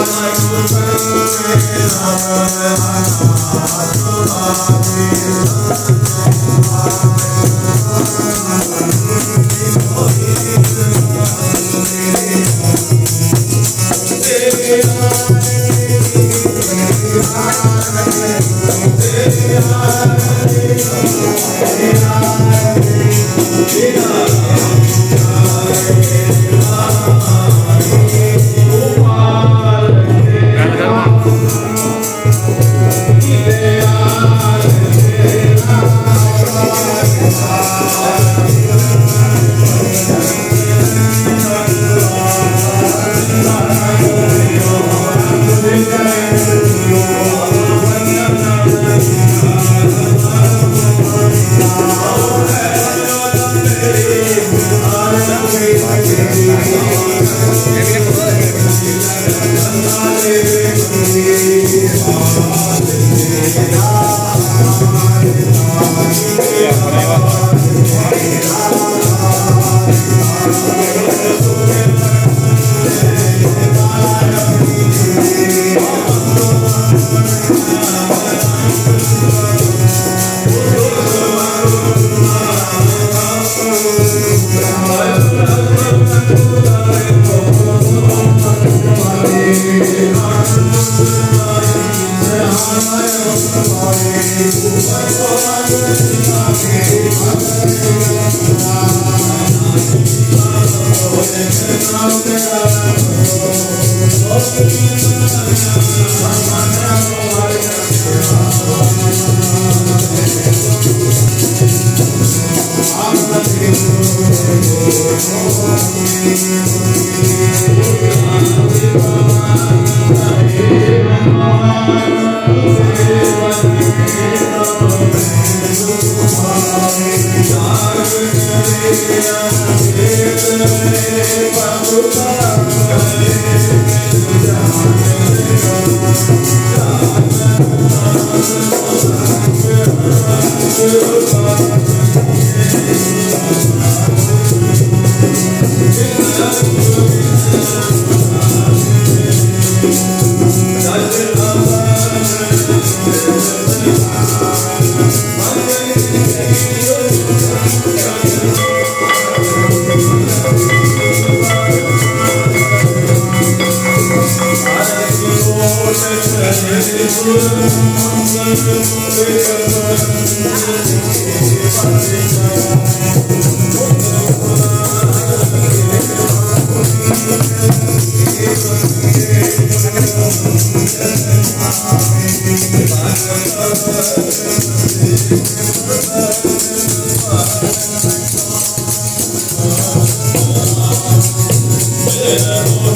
Thank you. Wow.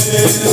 Hallelujah.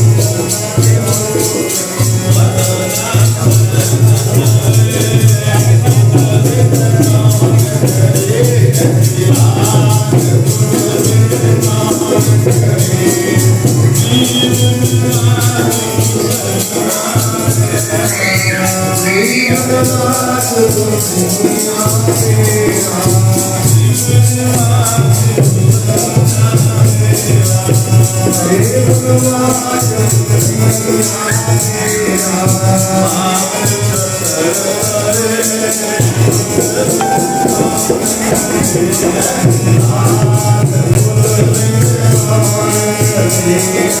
this is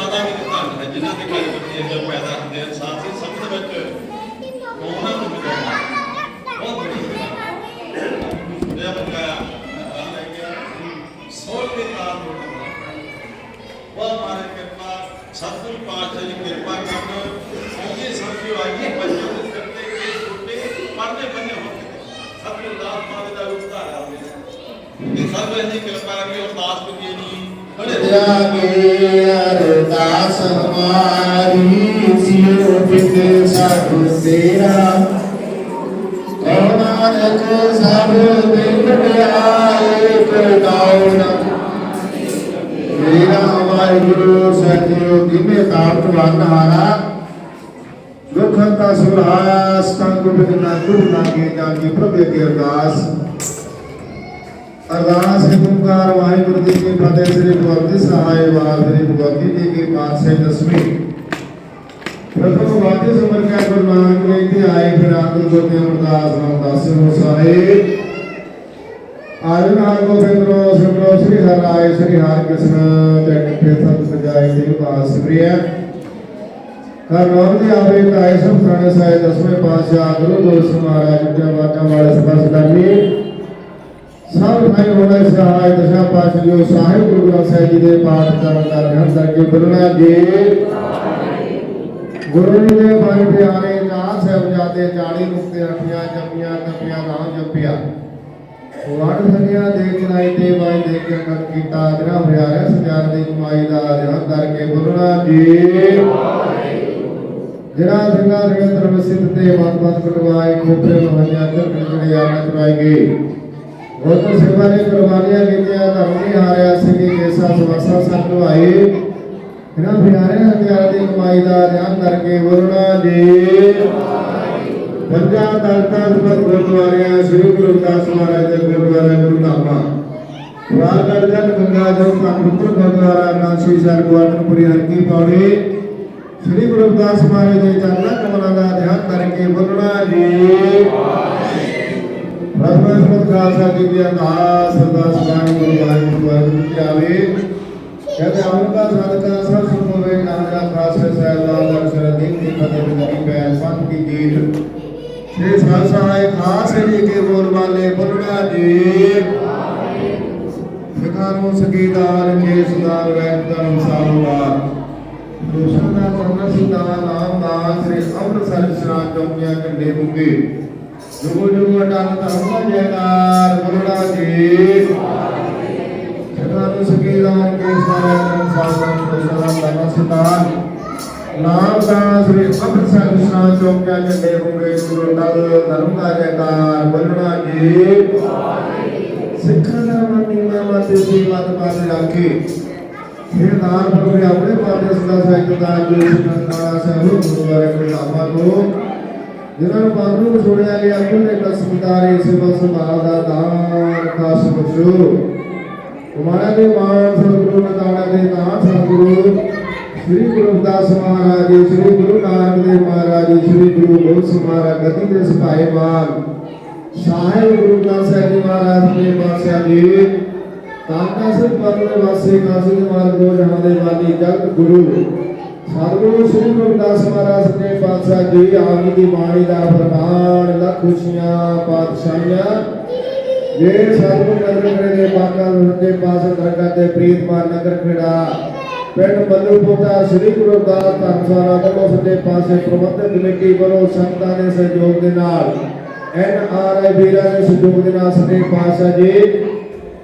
ਇਹਨਾਂ ਦੇ ਮਾਤਾ ਵੀ ਧੰਨ ਹੈ, ਜਿਨ੍ਹਾਂ ਦੇ ਘਰ ਬੱਚੇ ਜੋ ਪੈਦਾ ਹੁੰਦੇ ਹਨ ਸਾਥ ਹੀ ਸਭ ਦੇ ਵਿੱਚ ਉਹਨਾਂ ਨੂੰ ਮਿਲਣਾ ਬਹੁਤ ਬੜੀ ਜਿਹੜਾ ਬਕਾਇਆ ਸੋਲ ਦੇ ਤਾਰ ਮੋੜਨਾ ਬਹੁਤ ਮਾਰੇ ਕਿਰਪਾ, ਸਤਿਗੁਰ ਪਾਤਸ਼ਾਹ ਜੀ ਕਿਰਪਾ ਕਰਨ ਸੋਹਣੇ ਸਮਝਿਓ ਆਈਏ ਬੱਚੇ ਦੇ ਕਰਤੇ ਕੇ ਛੋਟੇ ਪੜਨੇ ਬੰਨੇ ਹੋ ਸਤਿਗੁਰ ਦਾਸ ਮਾਵੇ ਦਾ ਰੂਪ ਧਾਰਿਆ ਹੋਵੇ ਇਹ ਸਭ ਦੀ ਕਿਰਪਾ ਕਰੀ ਅਰਦਾਸ ਕਰੀਏ ਜੀ ਬੜੇ ਜਾਗੇ ਅਰਦਾਸ ਹਮਾਰੀ ਸਿਓ ਪਿਤ ਸਾਧੂ ਤੇਰਾ ਕੌਣਾਨਕ ਸਭ ਬਿਨ ਆਏ ਕਦਾਉਨ ਮੇਰਾ ਵਾਹਿਗੁਰੂ ਸਤਿਓ ਦਿਨੇ ਤਾਪਤਵਾਨ ਹਾਰਾ ਦੁਖੰਤਾ ਸੁਹਾਇਆ ਸਤੰਗ ਬਿਨਾ ਗੁਰੂ ਨਾਗੇ ਜਾਗੀ ਪ੍ਰਭੇ ਕੇ ਅਰਦਾਸ ਅਰਦਾਸ ਹੈ ਵਾਹਿਗੁਰੂ ਜੀ ਕੀ ਫਤਿਹ, ਸ੍ਰੀ ਗੁਰੂ ਸਹਾਇ ਵਾਹਿ ਸ੍ਰੀ ਜੀ ਕੀ ਪਾਤਸ਼ਾਹੀ ਦਸਵੀਂ। ਪ੍ਰਥਮ ਵਾਕਿਆ ਸਮਰ ਕਾ ਗੁਰੂ ਨਾਨਕ ਦੇਵ ਜੀ ਆਏ, ਫਿਰ ਆਨੰਦ ਗੁਰੂ ਅਰਦਾਸ ਨਾਮ ਦਾਸੇ ਹੋ ਸਾਰੇ। ਆਜ ਨਾਲ ਗੋਬਿੰਦਰੋ ਸ੍ਰੀ ਹਰਿ ਸ੍ਰੀ ਹਰਿ ਕ੍ਰਿਸ਼ਨ, ਤੇ ਸਤ ਸਜਾਏ ਦੇ ਬਾਸ ਸ੍ਰੀਆ ਕਰ ਨਾਮ ਦੀ ਕਾਇ ਸਭ ਖਾਣੇ ਸਾਇ ਦਸਵੇਂ ਪਾਤਸ਼ਾਹ, ਗੁਰੂ ਗੋਬਿੰਦ ਮਹਾਰਾਜ ਦੇ ਬਾਟਾ ਵਾਲੇ ਸਬਸ ਕਰਨੀ ਸਭ ਭਾਈ ਹੋਣਾ ਸਹਾਇ ਦਸ਼ਾ ਪਾਸ਼ਾ ਸਾਹਿਬ ਗੁਰੂ ਗ੍ਰੰਥ ਸਾਹਿਬ ਜੀ ਦੇ ਪਾਠ ਕਰਨ ਦਾ ਰਹਿਣ ਕਰਕੇ ਬੁਲਣਾ ਜੀ ਗੁਰੂ ਜੀ ਦੇ ਬਣ ਪਿਆਰੇ ਨਾਮ ਸਾਹਿਬ ਜਾਦੇ 40 ਮੁਕਤੇ ਰੱਖਿਆ ਜਪਿਆ ਤਪਿਆ ਨਾਮ ਜਪਿਆ। ਵੜ ਸਕਿਆ ਦੇ ਜਨਾਈ ਤੇ ਵਾਈ ਦੇ ਕੇ ਕਰ ਕੀਤਾ ਜਿਹੜਾ ਪਿਆਰੇ ਸਜਾਰ ਦੀ ਕਮਾਈ ਦਾ ਰਹਿਣ ਕਰਕੇ ਬੁਲਣਾ ਜੀ ਜਿਹੜਾ ਸਿੰਘਾਂ ਦੇ ਅੰਦਰ ਵਸਿਤ ਤੇ ਮਤ ਮਤ ਕਟਵਾਏ, ਖੋਪਰੇ ਮਹਾਨਿਆ ਚਰ ਕਿਹੜੇ ਆਣਾ ਚੁਰਾਏ ਗਏ ਬਹੁਤ ਸੇਵਾ ਨੇ ਕੁਰਬਾਨੀਆਂ ਕੀਤੀਆਂ ਧਰਮ ਨਹੀਂ ਹਾਰਿਆ ਸਿੰਘ ਕੇਸਾ, ਸਵਾਸਾ ਸਤ ਲਵਾਏ ਇਹਨਾਂ ਪਿਆਰੇ ਹਥਿਆਰ ਦੀ ਕਮਾਈ ਦਾ ਧਿਆਨ ਕਰਕੇ ਵਰਣਾ ਜੀ। ਪੰਜਾਂ ਤਖਤਾਂ ਸਬਤ ਗੁਰਦੁਆਰਿਆਂ, ਸ੍ਰੀ ਗੁਰੂ ਰਵਿਦਾਸ ਮਹਾਰਾਜ ਦੇ ਗੁਰਦੁਆਰਾ ਗੁਰੂ ਧਾਮਾ ਵਾਰਗੜ ਜਨ ਗੰਗਾ ਜੋ ਕਾਨਪੁਰ ਗੁਰਦੁਆਰਾ ਨਾਸੀ ਸਰ ਗਵਾਟਨਪੁਰੀ ਹਰਕੀ ਪੌੜੀ ਸ੍ਰੀ ਗੁਰੂ ਰਵਿਦਾਸ ਮਹਾਰਾਜ ਦੇ ਚਰਨਾਂ ਕਮਲਾਂ ਦਾ ਧਿਆਨ ਕਰਕੇ ਵਰਣਾ ਜੀ। ਪ੍ਰਭੂ ਸਮਤ ਖਾਲਸਾ ਜੀ ਦੀ ਅਰਦਾਸ ਅਰਦਾਸ ਬਾਣੀ ਗੁਰੂ ਵਾਹਿਗੁਰੂ ਵਾਹਿਗੁਰੂ ਕੀ ਆਵੇ ਕਹਿੰਦੇ ਆਉਣ ਦਾ ਸਦਕਾ ਸਭ ਸੁਖ ਹੋਵੇ ਕਾਮਨਾ ਖਾਲਸੇ ਸਾਹਿਬ ਦਾ ਅਕਸਰ ਦਿਨ ਦੀ ਫਤਿਹ ਬਣੀ ਬੈਲ ਸੰਤ ਕੀ ਜੀਤ। ਸ੍ਰੀ ਸਾਧ ਸਹਾਇ ਖਾਸ ਜੀ ਕੇ ਬੋਲ ਵਾਲੇ ਬੁੱਢਾ ਜੀ। ਫਿਕਾਰੋਂ ਸਕੀਦਾਰ ਕੇ ਸੁਦਾਰ ਵੈਦਨ ਸਾਲੋਵਾਰ ਦੋਸ਼ਾਂ ਦਾ ਕਰਨਾ ਸੀ ਦਾ ਨਾਮ ਦਾ ਸ੍ਰੀ ਅੰਮ੍ਰਿਤਸਰ ਸ਼ਰਾ ਚੌਕੀਆਂ ਕੰਡੇ ਮੁੰਗੇ ਜੁਗੋ ਜੁਗੋ ਅਟਲ ਧਰਮ ਦਾ ਜੈਕਾਰ ਬੁੱਢਾ ਜੀ। ਫਿਕਾਰੋਂ ਸਕੀਦਾਰ ਕੇ ਸੁਦਾਰ ਵੈਦਨ ਸਾਲੋਵਾਰ ਕਰਨਾ ਸੀ ਦਾ ਨਾਮ ਦਾ ਸ੍ਰੀ ਅੰਮ੍ਰਿਤਸਰ ਸ਼ਰਾ ਚੌਕੀਆਂ ਕੰਡੇ ਮੁੰਗੇ ਗੁਰੂ ਅਟਲ, ਧਰਮ ਦਾ ਜੈਕਾਰ ਬੁੱਢਾ ਜੀ। ਸਿੱਖਾਂ ਦਾ ਮਨ ਨੀਵਾ ਮਤ ਦੀ ਮਤ ਪਾਸ ਰੱਖੇ ਫਿਰ ਦਾਨ ਪ੍ਰਭੂ ਆਪਣੇ ਪਾਦੇ ਸਦਾ ਸਾਹਿਬ ਦਾ ਜੋ ਸਿਕੰਦਰਾ ਸਾਹਿਬ ਗੁਰਦੁਆਰੇ ਕੋਲ ਲਾਮਾ ਕੋ ਜਿਨ੍ਹਾਂ ਨੂੰ ਬਾਬੂ ਨੂੰ ਛੋੜਿਆ ਗਿਆ, ਉਹਨੇ ਕਸਮਦਾਰੇ ਸੇਵਾ ਸੰਭਾਲ ਦਾ ਦਾਨ ਕਾਸ ਬਖਸ਼ੋ ਤੁਮਾਰਾ ਦੇ ਮਾਨ ਸਤਿਗੁਰੂ ਨਦਾਣਾ ਦੇ ਨਾਮ ਸਤਿਗੁਰੂ, ਸ੍ਰੀ ਗੁਰੂ ਰਵਿਦਾਸ ਮਹਾਰਾਜ, ਸ੍ਰੀ ਗੁਰੂ ਨਾਨਕ ਦੇਵ ਮਹਾਰਾਜ, ਸ੍ਰੀ ਗੁਰੂ ਗੋਬਿੰਦ ਮਹਾਰਾਜ ਗਦੀ ਦੇ ਸਿਪਾਹੀ ਸਾਹਿਬ ਗੁਰੂ ਗ੍ਰੰਥ ਸਾਹਿਬ ਜੀ ਮਹਾਰਾਜ ਦੇ ਪਾਸਿਆ ਜੀ ਕਾਂਕਾ ਸਿੰਘ ਪਰਲੇ ਵਾਸੀ ਕਾਸੀ ਦੇ ਮਾਰਗ ਜਹਾਂ ਦੇ ਵਾਲੀ ਜਗਤ ਗੁਰੂ। ਸਤਿਗੁਰੂ ਸ੍ਰੀ ਗੁਰੂ ਰਵਿਦਾਸ ਮਹਾਰਾਜ ਸੱਚੇ ਪਾਤਸ਼ਾਹ ਜੀ, ਆਪ ਦੀ ਬਾਣੀ ਦਾ ਫਰਮਾਨ ਲੱਖ ਖੁਸ਼ੀਆਂ, ਪਾਤਸ਼ਾਹੀਆਂ। ਜੇ ਸਤਿਗੁਰੂ ਨਗਰ ਖੜੇ ਦੇ ਬਾਕਾ ਦੇ ਪਾਸ ਦਰਗਾਹ ਤੇ ਪ੍ਰੀਤਮਾਨ ਨਗਰ ਖੜਾ, ਪਿੰਡ ਬੱਲੂਪੋਤਾ ਸ੍ਰੀ ਗੁਰੂ ਰਵਿਦਾਸ ਵੱਲੋਂ ਸੱਜੇ ਪਾਸੇ ਪ੍ਰਬੰਧਕ ਕਮੇਟੀ ਵੱਲੋਂ ਸੰਗਤਾਂ ਦੇ ਸਹਿਯੋਗ ਦੇ ਨਾਲ, ਐਨ ਆਰ ਆਈ ਵੀਰਾਂ ਦੇ ਸਹਿਯੋਗ ਦੇ ਨਾਲ ਸੱਜੇ ਪਾਸਾ ਜੀ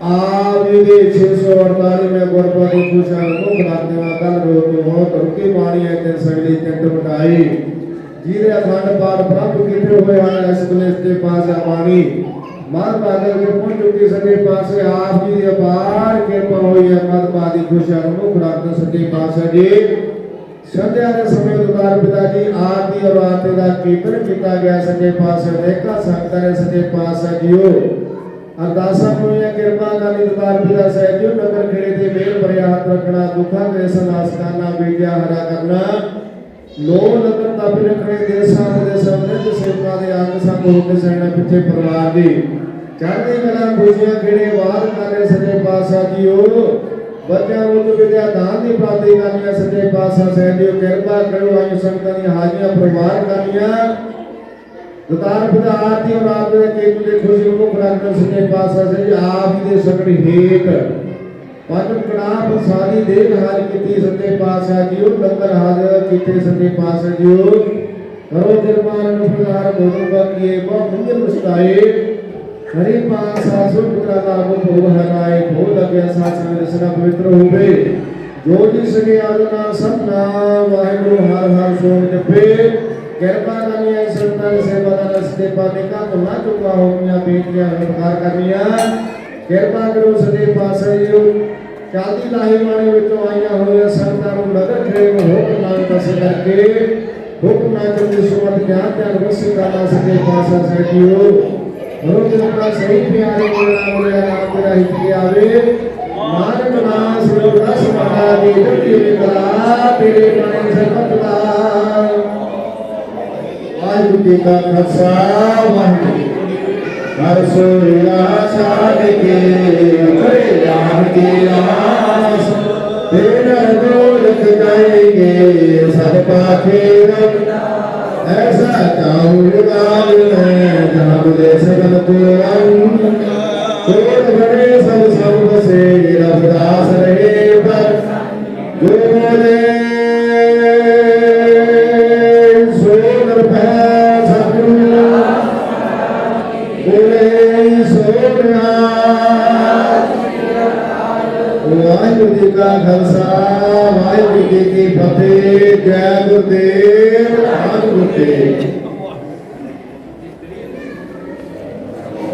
ਆਪ ਜੀ ਦੇ 648 ਮੈਂ ਗੁਰਪੁਰਬ ਦੀ ਖੁਸ਼ਾਂ ਨੂੰ ਖਲਾਉਂਦੇ ਹਾਂ ਕੱਲ ਰੋਜ਼ ਤੋਂ ਹੋ ਤੁਰਕੀ ਬਾਣੀ ਹੈ ਤੇ ਸਗਲੀ ਟਿੰਟ ਮਟਾਈ ਜਿਹਦੇ ਅਖੰਡ ਪਾਠ ਪ੍ਰਭੂ ਕੀਤੇ ਹੋਏ ਹਨ, ਇਸ ਕਲੇਸ਼ ਦੇ ਪਾਸੇ ਬਾਣੀ। ਮਾਰ ਬਾਦਲ ਕੇ ਪਹੁੰਚ ਚੁੱਕੀ ਸੱਜੇ ਪਾਸੇ ਆਪ ਜੀ ਦੀ ਅਪਾਰ ਕਿਰਪਾ ਹੋਈ ਹੈ ਮਤ ਬਾਦੀ ਖੁਸ਼ਾਂ ਨੂੰ ਖਲਾਉਂਦੇ ਸੱਜੇ ਪਾਸੇ ਸੰਧਿਆ ਦੇ ਸਮੇਂ ਉਦਾਰ ਪਿਤਾ ਜੀ ਆਰਤੀ ਔਰ ਆਰਤੀ ਦਾ ਕੀਰਤਨ ਕੀਤਾ ਗਿਆ ਸੱਜੇ ਪਾਸੇ ਦੇਖਾ ਸੰਗਤਾਂ ਦੇ ਸੱਜੇ ਪਾਸੇ ਜੀਓ। ਅਰਦਾਸਾਂ ਹੋਈਆਂ ਕਿਰਪਾ ਕਾਲੀ ਉਦਾਰ ਪਿਤਾ ਸਾਹਿਬ ਜੀ, ਨਗਰ ਖੇੜੇ ਤੇ ਮੇਲ ਭਰਿਆ ਹੱਥ ਰੱਖਣਾ, ਦੁੱਖਾਂ ਦੇ ਸਨਾਸਕਾਨਾ ਬੀਜਿਆ ਹਰਾ ਕਰਨਾ। ਲੋ ਨਗਰ ਤਪ ਰੱਖਣੇ ਦੇਸਾਂ ਦੇ ਸਾਹਮਣੇ ਤੇ ਸੇਵਕਾਂ ਦੇ ਅੰਗ ਸੰਗ ਹੋ ਕੇ ਸੈਣਾ ਪਿੱਛੇ ਪਰਿਵਾਰ ਦੀ। ਚੜ੍ਹਦੀ ਕਲਾ, ਖੁਸ਼ੀਆਂ, ਖੇੜੇ, ਵਾਰ ਕਰੇ ਸੱਜੇ ਪਾਸਾ ਜੀਓ। ਬੱਚਿਆਂ ਨੂੰ ਵਿਦਿਆ ਦਾਨ ਦੀ ਪ੍ਰਾਪਤੀ ਕਰਨੀਆਂ ਸੱਜੇ ਪਾਸਾ ਸਾਹਿਬ ਕਿਰਪਾ ਕਰੋ ਆਈ ਸੰਗਤਾਂ ਦੀਆਂ ਹਾਜ਼ਰੀਆਂ ਪਰਿਵਾਰ ਕਰਨੀਆਂ। ਦਤਾਰ ਪਿਤਾ ਆਰਤੀ ਔਰ ਆਪ ਦੇ ਕੇਤੂ ਦੇ ਖੁਸ਼ੀ ਨੂੰ ਮੁਖ ਰੱਖ ਸੱਜੇ ਪਾਸਾ ਸਾਹਿਬ ਜੀ, ਆਪ ਹੀ ਦੇ ਸਕੜੀ ਹੇਠ। ਪੰਜ ਕੜਾ ਪ੍ਰਸਾਦੀ ਦੇਖ ਹਾਲ ਕੀਤੀ ਸੱਜੇ ਪਾਸਾ ਜੀ, ਉਹ ਲੰਗਰ ਹਾਜ਼ਰ ਕੀਤੇ ਸੱਜੇ ਪਾਸਾ ਜੀ, ਉਹ ਕਰੋ ਜਰਮਾਨ ਨੂੰ ਪ੍ਰਦਾਰ ਬੋਧਨ ਬਾਕੀਏ ਬਹੁ ਮੁੰਦਰ ਮੁਸਤਾਏ ਹਰੀ ਪਾਸਾ ਸੁਖ ਪੁੱਤਰਾ ਦਾ ਕੋ ਭੋਗ ਹਰਾਏ ਭੋ ਲਗਿਆ ਸਾਥ ਸੰਗ ਰਸਨਾ ਪਵਿੱਤਰ ਹੋਵੇ। ਜੋ ਜੀ ਸਕੇ ਆਦਨਾ ਸਤਨਾਮ ਵਾਹਿਗੁਰੂ ਹਰ ਹਰ ਸੋਮ ਜਪੇ। ਕਿਰਪਾ ਕਰਨੀ ਹੈ ਸੰਤਾਂ ਦੀ ਸੇਵਾ ਦਾ ਰਸਤੇ ਪਾਣੇ ਕਾ ਤੋਂ ਨਾ ਚੁਕਾ ਹੋ ਮੀਆਂ ਬੇਟੀਆਂ ਵਿਕਾਰ ਕਰਨੀਆਂ ਕਿਰਪਾ ਕਰੋ ਸਦੇ ਪਾਸੇ ਜੀ ਚਾਲਦੀ ਲਾਹੀ ਮਾਣੇ ਵਿੱਚੋਂ ਆਈਆਂ ਹੋਈਆਂ ਸੰਤਾਂ ਨੂੰ ਨਗਰ ਖੜੇ ਨੂੰ ਹੁਕਮ ਨਾਲ ਦਸ ਕਰਕੇ ਹੁਕਮ ਨਾਲ ਚੰਦੀ ਸੁਮਤ ਗਿਆਨ ਧਿਆਨ ਵਸੇ ਕਰਨਾ ਸਦੇ ਪਾਸਾ ਸਹਿਜੀਓ ਰੋਜ ਦਾ ਸਹੀ ਪਿਆਰੇ ਵਾਹਿਗੁਰੂ ਜੀ ਕਾ ਖਾਲਸਾ ਵਾਹਿਗੁਰੂ ਜੀ ਕੀ ਫਤਿਹ। ਹਰ ਸੋਇਆ ਛਾੜ ਕੇ ਕਰੇ ਰਾਮ ਕੀ ਆਸ ਤੇਰਾ ਗੋਲਕ ਜਾਏਗੇ ਸਭ ਪਾਖੇ ਐਸਾ ਚਾਹੁ ਗਾਲ ਹੈ ਜਬ ਦੇ ਸਗਲ ਪੁਰਾਨ ਕੋਲ ਬੜੇ ਸਭ ਸਭ ਬਸੇ ਰਬਦਾਸ ਰਹੇ ਪਰ ਜੋ ਬੋਲੇ